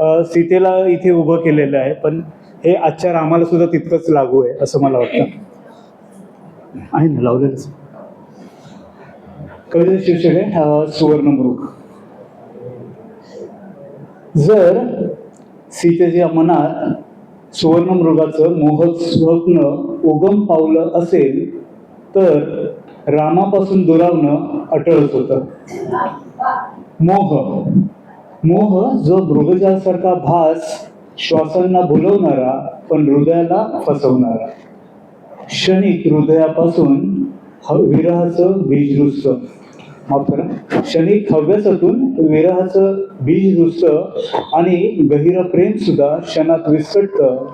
सीतेला इथे उभं केलेलं आहे पण हे आजच्या रामाला सुद्धा तितकंच लागू आहे असं मला वाटतं. आहे ना लावलेलंच कविता शीर्षक आहे सुवर्णमृग जर सीतेच्या मनात सुवर्णमृगाचं मोहक स्वप्न उगम पावलं असेल तर रामापासून दुरावणं अटळच होतं. मोह. मोह जो मृगजासारखा भास श्वासांना भुलवणारा पण हृदयाला फसवणारा. क्षणिक हृदयापासून ह- विरहाचं बीज रुजतं माफ करा. क्षणिक हव्यासातून विरहाचं बीज रुजतं आणि गहिरा प्रेम सुद्धा क्षणात विस्कटतं.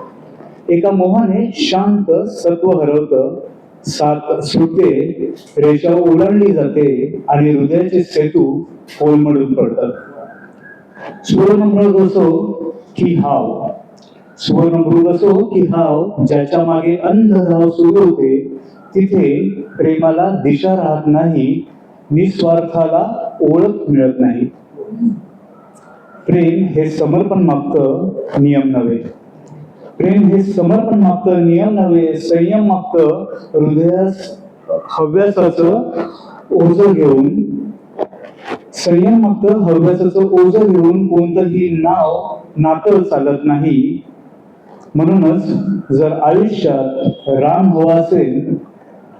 एका मोहाने शांत सत्व हरवतं. सात सुटे रेषा ओलांडली जाते आणि हृदयाचे सेतू कोलमडून पडतात. सुवर्णमृग असो की हाव. सुवर्णमृग असो की हाव ज्याच्या मागे अंध धाव सुरू होते तिथे प्रेमाला दिशा राहत नाही निस्वार्थाला ओळख मिळत नाही. प्रेम हे समर्पण मागत नियम नव्हे. प्रेम हे समर्पण मागत नियम नव्हे संयम मागत हृदयास हव्यासाच ओझ घेऊन संयम फक्त हव्यासाचं ओझ घेऊन कोणतंही नाव नातं चालत नाही. म्हणूनच जर आयुष्यात राम हवा असेल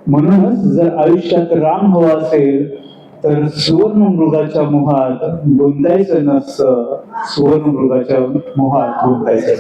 म्हणूनच जर आयुष्यात राम हवा असेल तर सुवर्ण मृगाच्या मोहात गुंतायचं नसतं. सुवर्ण मृगाच्या मोहात गुंतायचं